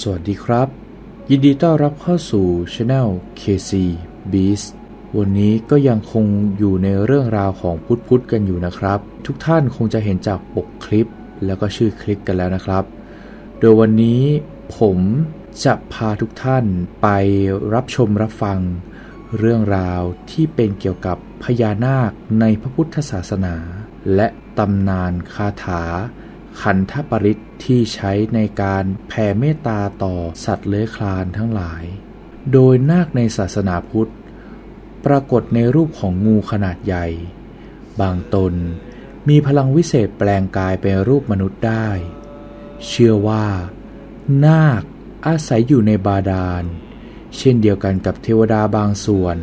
สวัสดีครับ ยินดีต้อนรับเข้าสู่ช anel KC Beast วันนี้ก็ยังคงอยู่ในเรื่องราวของพุทธพุทธกันอยู่นะครับ ทุกท่านคงจะเห็นจากปกคลิปแล้วก็ชื่อคลิปกันแล้วนะครับ โดยวันนี้ผมจะพาทุกท่านไปรับชมรับฟัง เรื่องราวที่เป็นเกี่ยวกับพญานาคในพระพุทธศาสนา และตำนานคาถา ขันธปริต ที่ใช้ในการแผ่เมตตาต่อสัตว์เลื้อยคลานทั้งหลาย โดยนาคในศาสนาพุทธ ปรากฏในรูปของงูขนาดใหญ่ บางตนมีพลังวิเศษแปลงกายเป็นรูปมนุษย์ได้ เชื่อว่า นาคอาศัยอยู่ในบาดาล เช่นเดียวกันกับเทวดาบางส่วน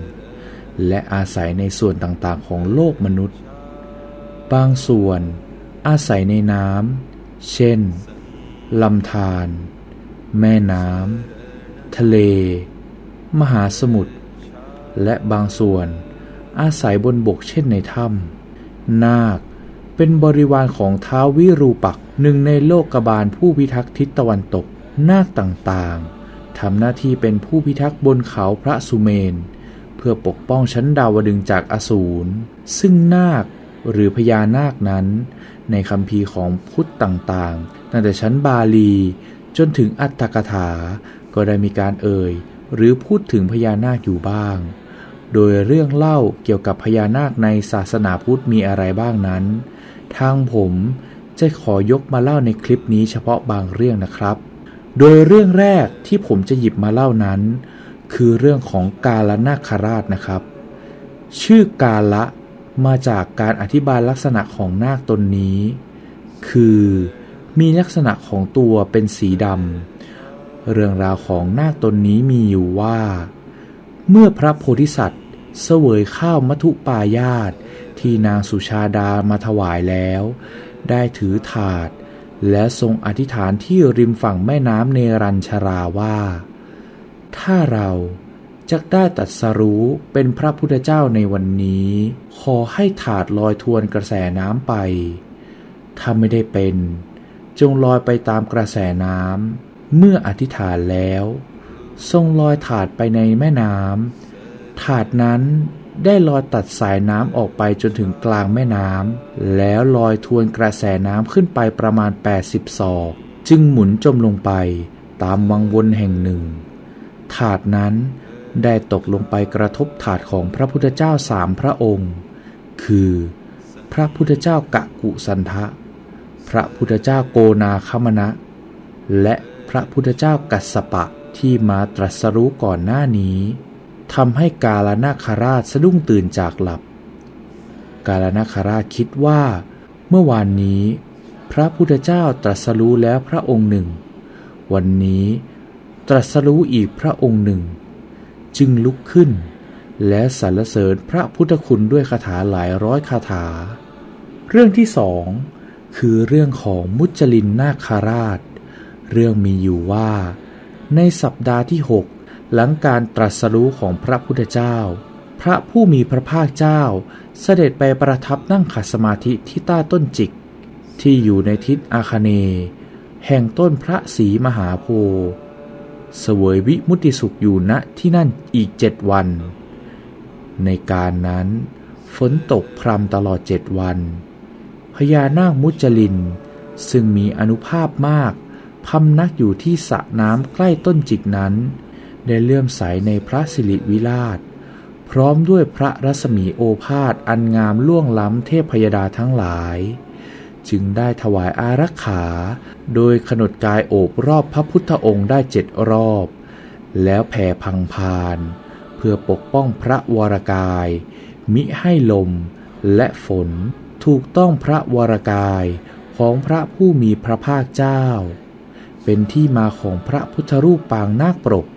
และอาศัยในส่วนต่างๆของโลกมนุษย์ บางส่วนอาศัยในน้ำ เช่น ลำธาร แม่น้ำ ทะเล มหาสมุทร และบางส่วนอาศัยบนบกเช่นในถ้ำ นาคเป็นบริวารของท้าววิรูปักษ์หนึ่งในโลกกบาลผู้พิทักษ์ทิศตะวันตก นาคต่างๆ ทำหน้าที่เป็นผู้พิทักษ์บนเขาพระสุเมน เพื่อปกป้องชั้นดาวดึงจากอสูร ซึ่งนาค หรือพญานาคนั้น ในคำพีของพุทธต่างๆ ตั้งแต่ชั้นบาลี จนถึงอัตถกถา ก็ได้มีการเอ่ย หรือพูดถึงพญานาคอยู่บ้าง โดยเรื่องเล่าเกี่ยวกับพญานาคในศาสนาพุทธมีอะไรบ้างนั้น ทางผมจะขอยกมาเล่าในคลิปนี้เฉพาะบางเรื่องนะครับ โดยเรื่องแรกที่ผมจะหยิบมาเล่านั้น คือเรื่องของกาลนาคราชนะครับ ชื่อกาละ มาจากการอธิบายลักษณะของนาคตนนี้ คือมีลักษณะของตัวเป็นสีดำ เรื่องราวของนาคตนนี้มีอยู่ว่า เมื่อพระโพธิสัตว์เสวยข้าวมัทุปายาตที่นางสุชาดามาถวายแล้ว ได้ถือถาด และทรงอธิษฐานที่ริมฝั่งแม่น้ำเนรัญชราว่า ถ้าเรา จะได้ตัดสรู้เป็นพระพุทธเจ้าในวันนี้ ขอให้ถาดลอยทวนกระแสน้ำไป ถ้าไม่ได้เป็น จงลอยไปตามกระแสน้ำเมื่ออธิษฐานแล้ว ทรงลอยถาดไปในแม่น้ำถาดนั้นได้ลอยตัดสายน้ำออกไปจนถึงกลางแม่น้ำแล้วลอยทวนกระแสน้ำขึ้นไปประมาณ 80ศอกจึงหมุนจมลงไปตามวังวนแห่งหนึ่ง ถาดนั้น ได้ตกลงไปกระทบถาดของพระพุทธเจ้าสามพระองค์ คือ พระพุทธเจ้ากะกุสันทะ พระพุทธเจ้าโกนาคมณะ และพระพุทธเจ้ากัสสปะที่มาตรัสรู้ก่อนหน้านี้ทำให้กาลนาคราชสะดุ้งตื่นจากหลับ กาลนาคราชคิดว่า เมื่อวานนี้ พระพุทธเจ้าตรัสรู้แล้วพระองค์หนึ่ง วันนี้ตรัสรู้อีกพระองค์หนึ่ง จึงลุกขึ้น และสรรเสริญพระพุทธคุณด้วยคาถาหลายร้อยคาถา เรื่องที่สองคือเรื่องของมุจลินนาคาราช เรื่องมีอยู่ว่า ในสัปดาห์ที่หกหลังการตรัสรู้ของพระพุทธเจ้า พระผู้มีพระภาคเจ้า เสด็จไปประทับนั่งขัดสมาธิที่ใต้ต้นจิก ที่อยู่ในทิศอาคเน แห่งต้นพระศรีมหาโพธิ์ เสวยวิมุติสุขอยู่ณที่นั่นอีกเจ็ดวัน ในการนั้น ฝนตกพรำตลอดเจ็ดวัน พญานาคมุจลิน ซึ่งมีอนุภาพมากพำนักอยู่ที่สระน้ำใกล้ต้นจิกนั้น ได้เลื่อมใสในพระสิริวิราช พร้อมด้วยพระรัศมีโอภาสอันงามล่วงล้ำเทพพยดาทั้งหลาย จึงได้ถวายอารักขา โดยขนดกายโอบรอบพระพุทธองค์ได้เจ็ดรอบ แล้วแผ่พังพาน เพื่อปกป้องพระวรกาย มิให้ลมและฝนถูกต้องพระวรกายของพระผู้มีพระภาคเจ้า เป็นที่มาของพระพุทธรูปปางนาคปรก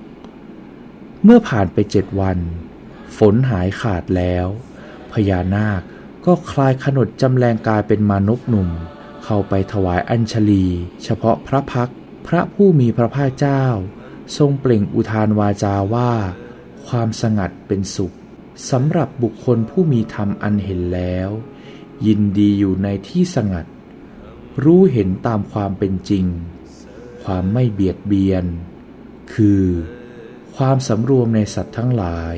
เมื่อผ่านไปเจ็ดวัน ฝนหายขาดแล้ว พญานาค ก็คลายขนดจำแรงกายเป็นมานพหนุ่ม เข้าไปถวายอัญชลี เฉพาะพระพักพระผู้มีพระภาคเจ้า ทรงเปล่งอุทานวาจาว่า ความสงัดเป็นสุขสำหรับบุคคลผู้มีธรรมอันเห็นแล้ว ยินดีอยู่ในที่สงัด รู้เห็นตามความเป็นจริง ความไม่เบียดเบียน คือ ความสำรวมในสัตว์ทั้งหลาย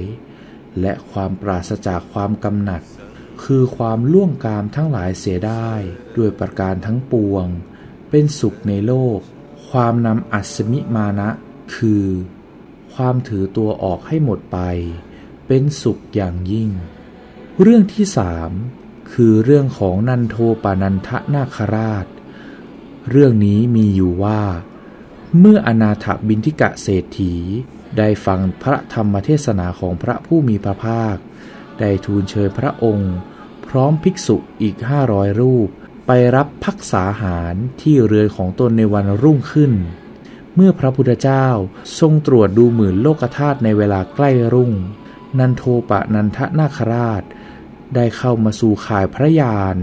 และความปราศจากความกำหนัด คือความล่วงกามทั้งหลายเสียได้ด้วยประการทั้งปวง เป็นสุขในโลก ความนำอัศมิมานะ คือ ความถือตัวออกให้หมดไป เป็นสุขอย่างยิ่ง เรื่องที่สามคือเรื่องของนันโทปานันทนาคราช เรื่องนี้มีอยู่ว่า เมื่ออนาถบินทิกะเศรษฐีได้ฟังพระธรรมเทศนาของพระผู้มีพระภาค ได้ทูลเชิญพระองค์ พร้อมภิกษุอีกห้าร้อยรูป ไปรับพักษาหารที่เรือนของตนในวันรุ่งขึ้น เมื่อพระพุทธเจ้าทรงตรวจดูหมื่นโลกธาตุในเวลาใกล้รุ่ง นันโทปะนันทนาคราช ได้เข้ามาสู่ข่ายพระยาน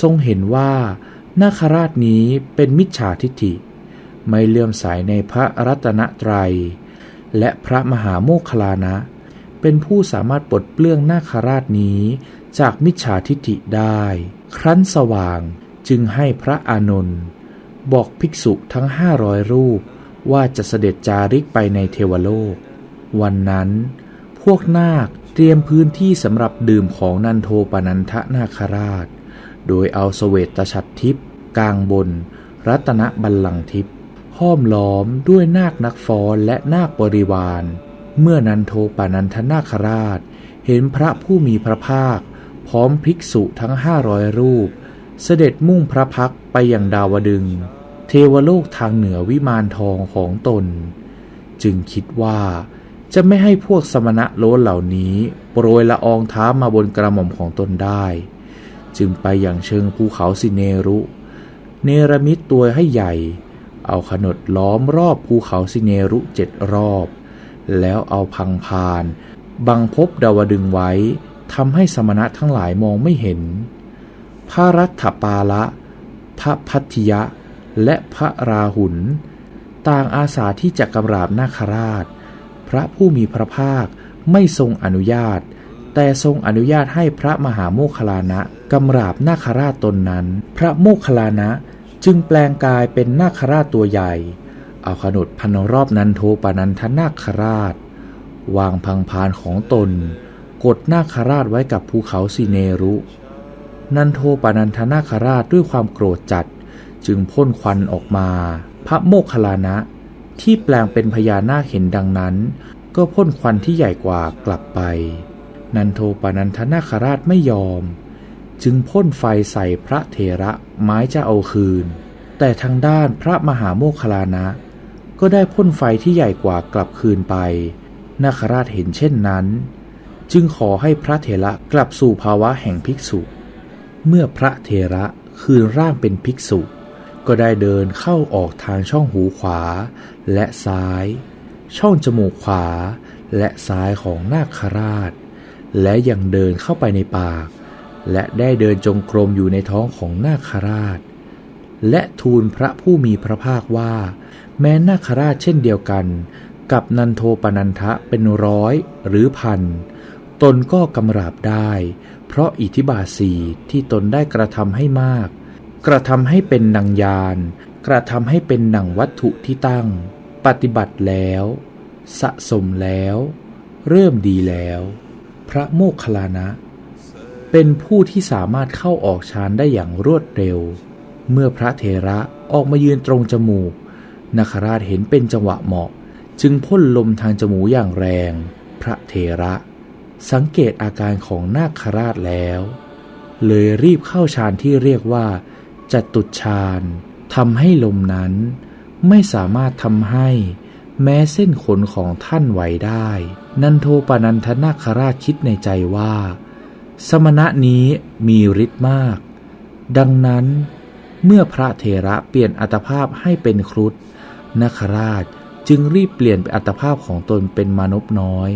ทรงเห็นว่านาคราชนี้เป็นมิจฉาทิฏฐิ ไม่เลื่อมใสในพระรัตนตรัย และพระมหาโมคลานะ เป็นผู้สามารถปลดเปลื้องนาคราชนี้ จากมิจฉาทิฏฐิได้ ครั้นสว่างจึงให้พระอานนท์บอกภิกษุทั้งห้าร้อยรูปว่าจะเสด็จจาริกไปในเทวโลก วันนั้น พวกนาคเตรียมพื้นที่สำหรับดื่มของนันโทปนันทนาคราช โดยเอาสเวตฉัตรทิพย์กลางบน รัตนบัลลังก์ทิพย์ห้อมล้อมด้วยนาคนักฟ้อนและนาคบริวาร เมื่อนันโทปานันทนาคราช เห็นพระผู้มีพระภาค พร้อมภิกษุทั้งห้าร้อยรูป เสด็จมุ่งพระพักไปอย่างดาวดึง เทวโลกทางเหนือวิมานทองของตน จึงคิดว่าจะไม่ให้พวกสมณะโลนเหล่านี้โปรยละอองเท้ามาบนกระหม่อมของตนได้ จึงไปอย่างเชิงภูเขาสิเนรุ เนรมิตตัวให้ใหญ่ เอาขนดล้อมรอบภูเขาสิเนรุเจ็ดรอบ แล้วเอาพังพาน บังพบดาวดึงไว้ทำให้สมณะทั้งหลายมองไม่เห็น พระรัฐปาละ พระพัทยะ และพระราหุล ต่างอาสาที่จะกำราบนาคราช พระผู้มีพระภาคไม่ทรงอนุญาต แต่ทรงอนุญาตให้พระมหาโมคลานะกำราบนาคราชตนนั้น พระโมคคลานะจึงแปลงกายเป็นนาคราชตัวใหญ่ เอาขนดพันรอบนันโทปนันทนาคราช วางพังพานของตน กดนาคราชไว้กับภูเขาสิเนรุ นันโทปนันทนาคราชด้วยความโกรธจัดจึงพ่นควันออกมา พระโมคคัลลานะ ที่แปลงเป็นพญานาคเห็นดังนั้น ก็พ่นควันที่ใหญ่กว่ากลับไป นันโทปนันทนาคราชไม่ยอม จึงพ่นไฟใส่พระเถระไม้จะเอาคืน แต่ทางด้านพระมหาโมคคัลลานะ ก็ได้พ่นไฟที่ใหญ่กว่ากลับคืนไปนาคราชเห็นเช่นนั้น จึงขอให้พระเถระกลับสู่ภาวะแห่งภิกษุ เมื่อพระเถระคืนร่างเป็นภิกษุ ก็ได้เดินเข้าออกทางช่องหูขวาและซ้าย ช่องจมูกขวาและซ้ายของนาคราช และยังเดินเข้าไปในปากและได้เดินจงกรมอยู่ในท้องของนาคราช และทูลพระผู้มีพระภาคว่า แม้นาคราชเช่นเดียวกัน กับนันโทปนันทะเป็นร้อยหรือพัน ตนก็กำราบได้ เพราะอิทธิบาสีที่ตนได้กระทำให้มาก กระทำให้เป็นดังยาน กระทำให้เป็นดังวัตถุที่ตั้ง ปฏิบัติแล้ว สะสมแล้ว เริ่มดีแล้ว พระโมคคัลลานะ เป็นผู้ที่สามารถเข้าออกฌานได้อย่างรวดเร็ว เมื่อพระเถระออกมายืนตรงจมูก นาคราชเห็นเป็นจังหวะเหมาะ จึงพ่นลมทางจมูกอย่างแรง พระเถระ สังเกตอาการของนาคราชแล้ว เลยรีบเข้าฌานที่เรียกว่าจัตุฌานทำให้ลมนั้น ไม่สามารถทำให้แม้เส้นขนของท่านไหวได้ นันโทปนันทนาคราชคิดในใจว่า สมณะนี้มีฤทธิ์มาก ดังนั้น เมื่อพระเถระเปลี่ยนอัตภาพให้เป็นครุฑ นาคราชจึงรีบเปลี่ยนอัตภาพของตนเป็นมนุษย์น้อย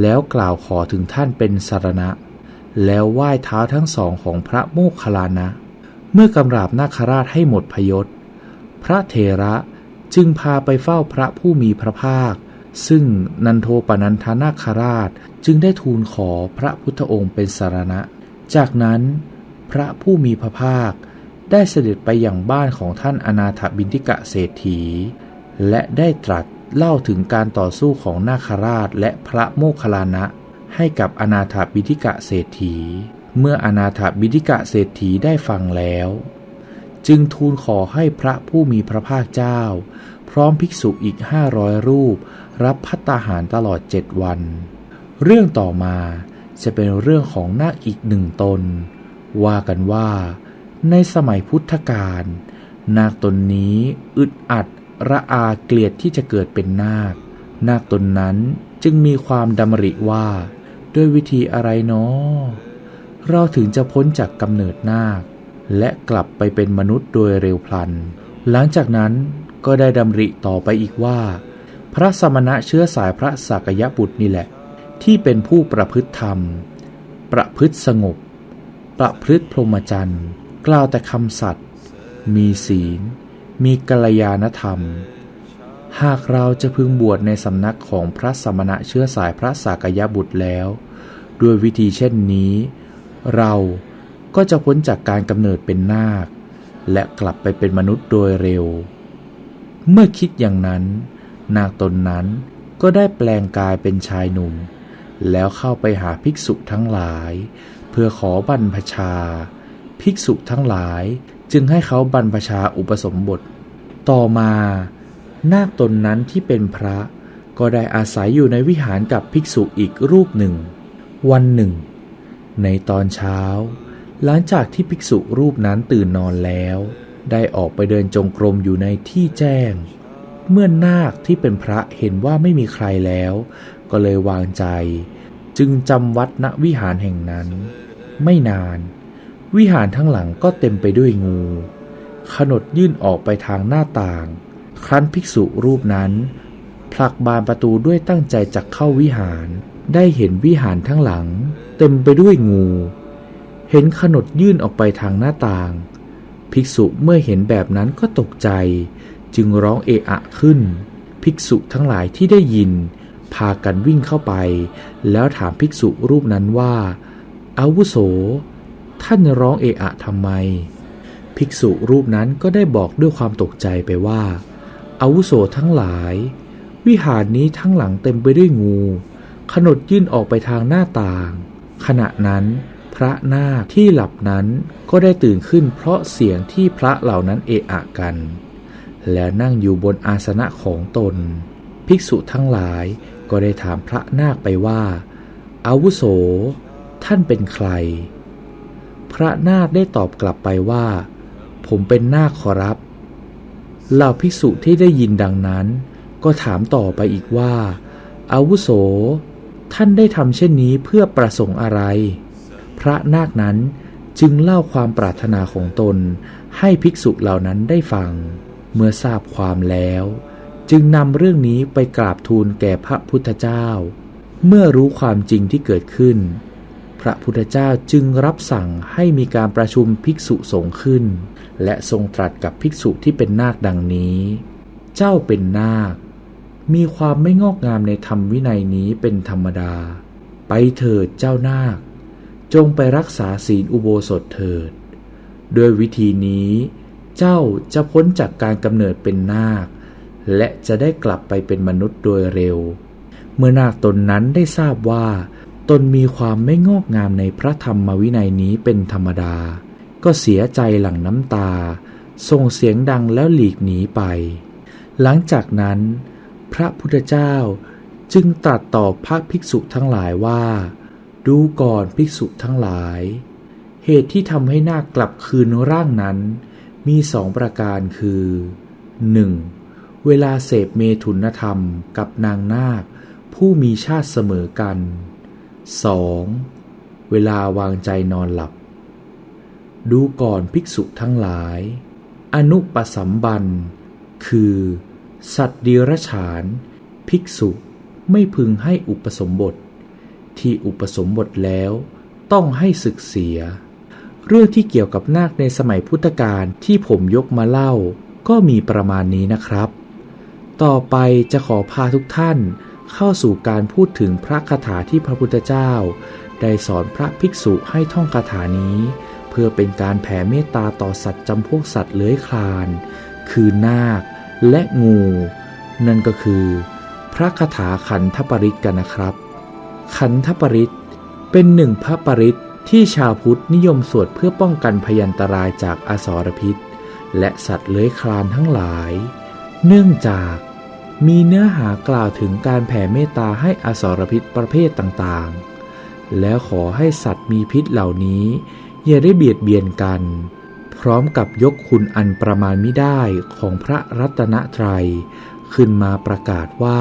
แล้วกล่าวขอถึงท่านเป็นสารณะ แล้วไหว้เท้าทั้งสองของพระโมคคัลลานะ เมื่อกำราบนาคราชให้หมดพยศ พระเถระจึงพาไปเฝ้าพระผู้มีพระภาค ซึ่งนันโทปนันทนาคราชจึงได้ทูลขอพระพุทธองค์เป็นสารณะ จากนั้นพระผู้มีพระภาคได้เสด็จไปอย่างบ้านของท่านอนาถบินทิกะเศรษฐี และได้ตรัสเล่าถึงการต่อสู้ของนาคราชและพระโมคคัลลานะ ให้กับอนาถบิทิกะเศรษฐี เมื่ออนาถบิทิกะเศรษฐีได้ฟังแล้ว จึงทูลขอให้พระผู้มีพระภาคเจ้า พร้อมภิกษุอีกห้าร้อยรูป รับพัตตาหารตลอดเจ็ดวัน เรื่องต่อมาจะเป็นเรื่องของนาคอีกหนึ่งตน ว่ากันว่า ในสมัยพุทธกาลนาคตนนี้อึดอัด ระอาเกลียดที่จะเกิดเป็นนาค นาคตนนั้นจึงมีความดำริว่า ด้วยวิธีอะไรเนาะเราถึงจะพ้นจากกำเนิดนาค และกลับไปเป็นมนุษย์โดยเร็วพลัน หลังจากนั้นก็ได้ดำริต่อไปอีกว่า พระสมณะเชื้อสายพระสักยบุตรนี่แหละ ที่เป็นผู้ประพฤติธรรม ประพฤติสงบ ประพฤติพรหมจรรย์ กล่าวแต่คำสัตย์มีศีล มีกัลยาณธรรม หากเราจะพึงบวชในสำนักของพระสมณะเชื้อสายพระสากยบุตรแล้ว ด้วยวิธีเช่นนี้ เราก็จะพ้นจากการกำเนิดเป็นนาค และกลับไปเป็นมนุษย์โดยเร็ว เมื่อคิดอย่างนั้น นาคตนนั้นก็ได้แปลงกายเป็นชายหนุ่ม แล้วเข้าไปหาภิกษุทั้งหลาย เพื่อขอบรรพชา ภิกษุทั้งหลาย จึงให้เขาบรรพชาอุปสมบท ต่อมานาคตนนั้นที่เป็นพระก็ได้อาศัยอยู่ในวิหารกับภิกษุอีกรูปหนึ่ง วันหนึ่ง ในตอนเช้า หลังจากที่ภิกษุรูปนั้นตื่นนอนแล้ว ได้ออกไปเดินจงกรมอยู่ในที่แจ้ง เมื่อนาคที่เป็นพระเห็นว่าไม่มีใครแล้ว ก็เลยวางใจ จึงจำวัดณวิหารแห่งนั้น ไม่นาน วิหารทั้งหลังก็เต็มไปด้วยงู ขนดยื่นออกไปทางหน้าต่าง ครั้นภิกษุรูปนั้น ผลักบานประตูด้วยตั้งใจจะเข้าวิหาร ได้เห็นวิหารทั้งหลัง เต็มไปด้วยงู เห็นขนดยื่นออกไปทางหน้าต่าง ภิกษุเมื่อเห็นแบบนั้นก็ตกใจ จึงร้องเอะอะขึ้น ภิกษุทั้งหลายที่ได้ยิน พากันวิ่งเข้าไป แล้วถามภิกษุรูปนั้นว่าอาวุโส ท่านร้องเอะอะทำไม ภิกษุรูปนั้นก็ได้บอกด้วยความตกใจไปว่า อาวุโสทั้งหลาย วิหารนี้ทั้งหลังเต็มไปด้วยงูขนดยื่นออกไปทางหน้าต่าง ขณะนั้น พระนาคที่หลับนั้นก็ได้ตื่นขึ้นเพราะเสียงที่พระเหล่านั้นเอะอะกัน แล้วนั่งอยู่บนอาสนะของตน ภิกษุทั้งหลายก็ได้ถามพระนาคไปว่าอาวุโส ท่านเป็นใคร พระนาคได้ตอบกลับไปว่า ผมเป็นนาคขอรับเหล่าภิกษุที่ได้ยินดังนั้น ก็ถามต่อไปอีกว่า อาวุโส ท่านได้ทำเช่นนี้เพื่อประสงค์อะไร พระนาคนั้นจึงเล่าความปรารถนาของตน ให้ภิกษุเหล่านั้นได้ฟัง เมื่อทราบความแล้ว จึงนำเรื่องนี้ไปกราบทูลแก่พระพุทธเจ้า เมื่อรู้ความจริงที่เกิดขึ้น พระพุทธเจ้าจึงรับสั่งให้มีการประชุมภิกษุสงฆ์ขึ้น และทรงตรัสกับภิกษุที่เป็นนาคดังนี้ เจ้าเป็นนาค มีความไม่งอกงามในธรรมวินัยนี้เป็นธรรมดา ไปเถิดเจ้านาค จงไปรักษาศีลอุโบสถเถิด ด้วยวิธีนี้ เจ้าจะพ้นจากการกำเนิดเป็นนาค และจะได้กลับไปเป็นมนุษย์โดยเร็ว เมื่อนาคตนนั้นได้ทราบว่า ตนมีความไม่งอกงามในพระธรรมวินัยนี้เป็นธรรมดา ก็เสียใจหลั่งน้ำตา ส่งเสียงดังแล้วหลีกหนีไป หลังจากนั้น พระพุทธเจ้าจึงตรัสต่อพระภิกษุทั้งหลายว่า ดูก่อนภิกษุทั้งหลาย เหตุที่ทำให้นาคกลับคืนร่างนั้น มีสองประการคือ 1. เวลาเสพเมถุนธรรมกับนางนาคผู้มีชาติเสมอกัน 2. เวลาวางใจนอนหลับ ดูก่อนภิกษุทั้งหลาย อนุปสัมบัน คือ สัตว์เดีรฉาน ภิกษุไม่พึงให้อุปสมบท ที่อุปสมบทแล้วต้องให้ศึกเสีย เรื่องที่เกี่ยวกับนาคในสมัยพุทธกาลที่ผมยกมาเล่าก็มีประมาณนี้นะครับ ต่อไปจะขอพาทุกท่าน เข้าสู่การพูดถึงพระคาถาที่พระพุทธเจ้า ได้สอนพระภิกษุให้ท่องคาถานี้ เพื่อเป็นการแผ่เมตตาต่อสัตว์จำพวกสัตว์เลื้อยคลาน คือนาคและงู นั่นก็คือ พระคาถาขันธปริตกันนะครับ ขันธปริตเป็นหนึ่งพระปริตที่ชาวพุทธนิยมสวดเพื่อป้องกันพยันตรายจากอสรพิษ และสัตว์เลื้อยคลานทั้งหลาย เนื่องจาก มีเนื้อหากล่าวถึงการแผ่เมตตาให้อสรพิษประเภทต่างๆ แล้วขอให้สัตว์มีพิษเหล่านี้ อย่าได้เบียดเบียนกัน พร้อมกับยกคุณอันประมาณไม่ได้ของพระรัตนตรัย ขึ้นมาประกาศว่า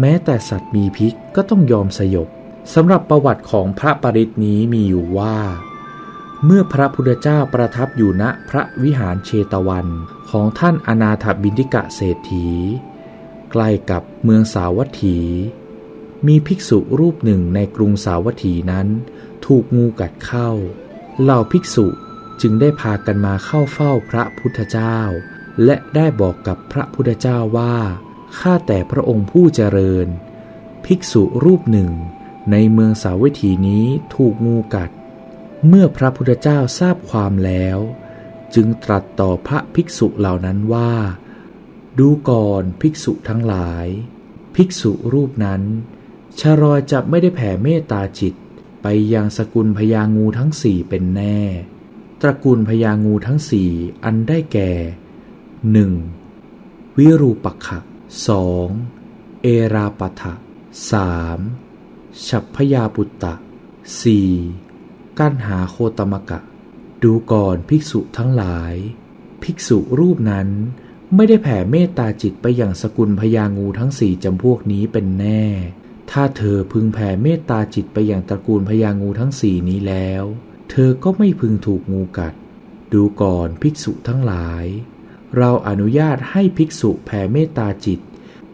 แม้แต่สัตว์มีพิษก็ต้องยอมสยบสำหรับประวัติของพระปริตนี้มีอยู่ว่า เมื่อพระพุทธเจ้าประทับอยู่ณพระวิหารเชตวันของท่านอนาถบินทิกะเศรษฐี กล้กับเมืองสาวัตถี มีภิกษุรูปหนึ่งในกรุงสาวัตถีนั้นถูกงูกัดเข้า เหล่าภิกษุจึงได้พากันมาเข้าเฝ้าพระพุทธเจ้า และได้บอกกับพระพุทธเจ้าว่า ข้าแต่พระองค์ผู้เจริญ ภิกษุรูปหนึ่ง ในเมืองสาวัตถีนี้ถูกงูกัด เมื่อพระพุทธเจ้าทราบความแล้ว จึงตรัสต่อพระภิกษุเหล่านั้นว่า ดูก่อนภิกษุทั้งหลาย ภิกษุรูปนั้น ชรอยจะไม่ได้แผ่เมตตาจิตไปยังสกุลพญางูทั้งสี่เป็นแน่ ตระกูลพญางูทั้งสี่อันได้แก่ 1. วิรูปักขะ 2. เอราปะทะ 3. ฉัพพยาปุตตะ 4. กั้นหาโคตมกะ ดูก่อนภิกษุทั้งหลาย ภิกษุรูปนั้น ไม่ได้แผ่เมตตาจิตไปอย่างสกุลพญางูทั้งสี่จำพวกนี้เป็นแน่ ถ้าเธอพึงแผ่เมตตาจิตไปอย่างตระกูลพญางูทั้งสี่นี้แล้ว เธอก็ไม่พึงถูกงูกัด ดูก่อนภิกษุทั้งหลาย เราอนุญาตให้ภิกษุแผ่เมตตาจิต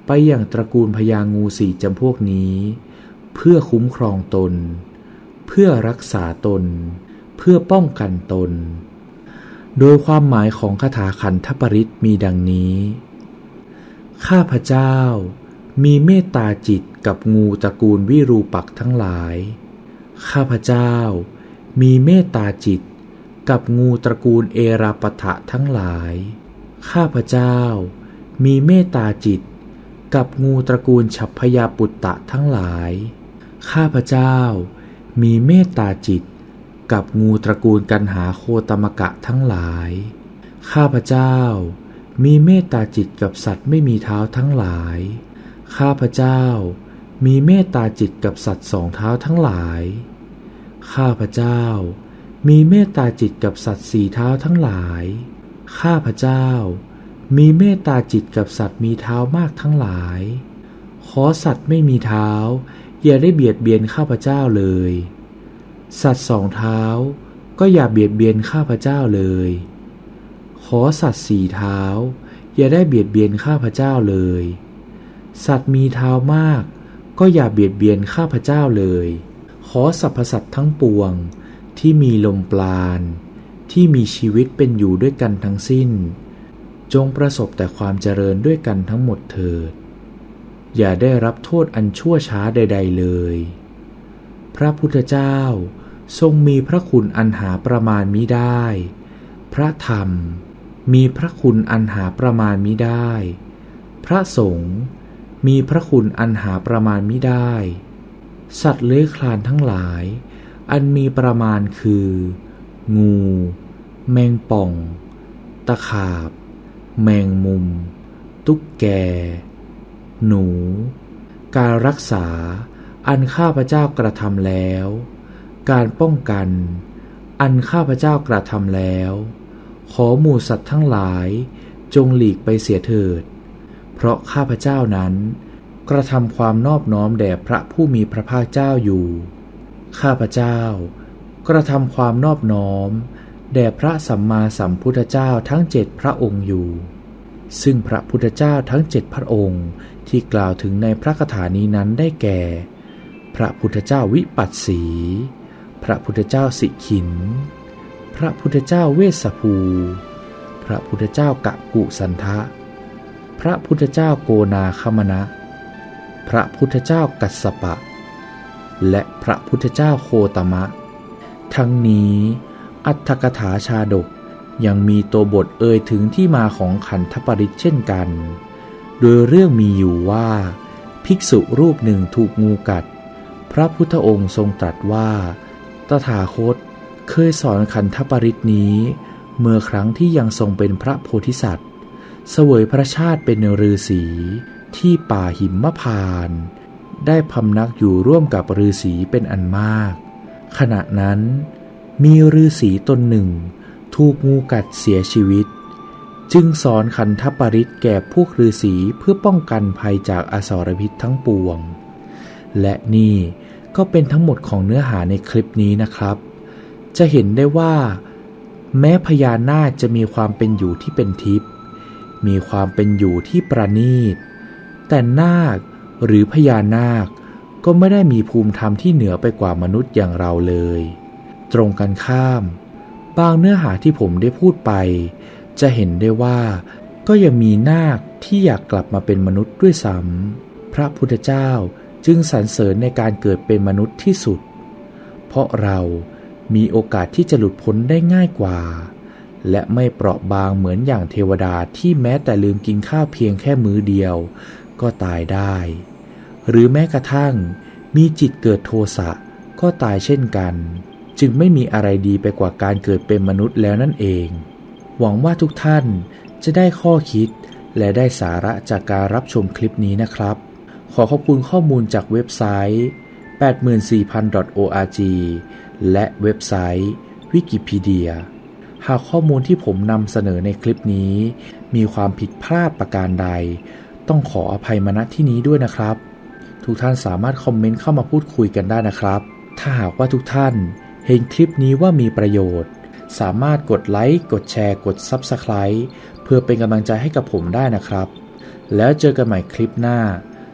ไปอย่างตระกูลพญางูสี่จำพวกนี้ เพื่อคุ้มครองตน เพื่อรักษาตน เพื่อป้องกันตน โดยความหมายของคาถาขันธปริตมีดังนี้ ข้าพเจ้ามีเมตตาจิตกับงูตระกูลวิรูปักษ์ทั้งหลาย ข้าพเจ้ามีเมตตาจิตกับงูตระกูลเอราปะทะทั้งหลาย ข้าพเจ้ามีเมตตาจิตกับงูตระกูลฉัพพยาปุตตะทั้งหลาย ข้าพเจ้ามีเมตตาจิต กับงูตระกูลกันหาโคตมกะทั้งหลาย ข้าพเจ้ามีเมตตาจิตกับสัตว์ไม่มีเท้าทั้งหลาย ข้าพเจ้ามีเมตตาจิตกับสัตว์สองเท้าทั้งหลาย ข้าพเจ้ามีเมตตาจิตกับสัตว์สี่เท้าทั้งหลาย ข้าพเจ้ามีเมตตาจิตกับสัตว์มีเท้ามากทั้งหลาย ขอสัตว์ไม่มีเท้า อย่าได้เบียดเบียนข้าพเจ้าเลย สัตว์สองเท้าก็อย่าเบียดเบียนข้าพเจ้าเลย ขอสัตว์สี่เท้า อย่าได้เบียดเบียนข้าพเจ้าเลย สัตว์มีเท้ามาก ก็อย่าเบียดเบียนข้าพเจ้าเลย ขอสรรพสัตว์ทั้งปวง ที่มีลมปราณ ที่มีชีวิตเป็นอยู่ด้วยกันทั้งสิ้น จงประสบแต่ความเจริญด้วยกันทั้งหมดเถิด อย่าได้รับโทษอันชั่วช้าใด ๆเลย พระพุทธเจ้า ทรงมีพระคุณอันหาประมาณมิได้ พระธรรมมีพระคุณอันหาประมาณมิได้ พระสงฆ์มีพระคุณอันหาประมาณมิได้ สัตว์เลื้อยคลานทั้งหลาย อันมีประมาณคือ งู แมงป่อง ตะขาบ แมงมุม ตุ๊กแก หนู การรักษาอันข้าพเจ้ากระทำแล้ว การป้องกัน อันข้าพเจ้ากระทำแล้ว ขอหมู่สัตว์ทั้งหลายจงหลีกไปเสียเถิด เพราะข้าพเจ้านั้น กระทำความนอบน้อมแด่พระผู้มีพระภาคเจ้าอยู่ ข้าพเจ้า กระทำความนอบน้อม แด่พระสัมมาสัมพุทธเจ้าทั้งเจ็ดพระองค์อยู่ ซึ่งพระพุทธเจ้าทั้งเจ็ดพระองค์ที่กล่าวถึงในพระคาถานี้นั้นได้แก่ พระพุทธเจ้าวิปัสสี พระพุทธเจ้าสิขิน พระพุทธเจ้าเวสสภู พระพุทธเจ้ากะกุสันทะ พระพุทธเจ้าโกนาคมณะพระพุทธเจ้ากัสสปะ และพระพุทธเจ้าโคตมะ ทั้งนี้อัตถกถาชาดกยังมีตัวบทเอ่ยถึงที่มาของขันธปริตเช่นกัน โดยเรื่องมีอยู่ว่า ภิกษุรูปหนึ่งถูกงูกัด พระพุทธองค์ทรงตรัสว่า ตถาคตเคยสอนขันธปริตนี้ เมื่อครั้งที่ยังทรงเป็นพระโพธิสัตว์ เสวยพระชาติเป็นฤาษีที่ป่าหิมพาน ได้พำนักอยู่ร่วมกับฤาษีเป็นอันมาก ขณะนั้น มีฤาษีตนหนึ่ง ถูกงูกัดเสียชีวิต จึงสอนขันธปริตแก่พวกฤาษีเพื่อป้องกันภัยจากอสรพิษทั้งปวง และนี่ ก็เป็นทั้งหมดของเนื้อหาในคลิปนี้นะครับ จะเห็นได้ว่า แม้พญานาคจะมีความเป็นอยู่ที่เป็นทิพย์มีความเป็นอยู่ที่ประณีต แต่นาคหรือพญานาคก็ไม่ได้มีภูมิธรรมที่เหนือไปกว่ามนุษย์อย่างเราเลย ตรงกันข้าม บางเนื้อหาที่ผมได้พูดไป จะเห็นได้ว่าก็ยังมีนาคที่อยากกลับมาเป็นมนุษย์ด้วยซ้ำพระพุทธเจ้า จึงสรรเสริญในการเกิดเป็นมนุษย์ที่สุด เพราะเรามีโอกาสที่จะหลุดพ้นได้ง่ายกว่า และไม่เปราะบางเหมือนอย่างเทวดาที่แม้แต่ลืมกินข้าวเพียงแค่มื้อเดียว ก็ตายได้ หรือแม้กระทั่ง มีจิตเกิดโทสะก็ตายเช่นกัน จึงไม่มีอะไรดีไปกว่าการเกิดเป็นมนุษย์แล้วนั่นเอง หวังว่าทุกท่านจะได้ข้อคิดและได้สาระจากการรับชมคลิปนี้นะครับ ขอขอบคุณข้อมูลจากเว็บไซต์ 84000.org และเว็บไซต์ Wikipedia หากข้อมูลที่ผมนำเสนอในคลิปนี้ มีความผิดพลาดประการใด ต้องขออภัยมาณที่นี้ด้วยนะครับ ทุกท่านสามารถคอมเมนต์เข้ามาพูดคุยกันได้นะครับ ถ้าหากว่าทุกท่านเห็นคลิปนี้ว่ามีประโยชน์ สามารถกดไลค์ กดแชร์ กด Subscribe เพื่อเป็นกำลังใจให้กับผมได้นะครับ แล้วเจอกันใหม่คลิปหน้า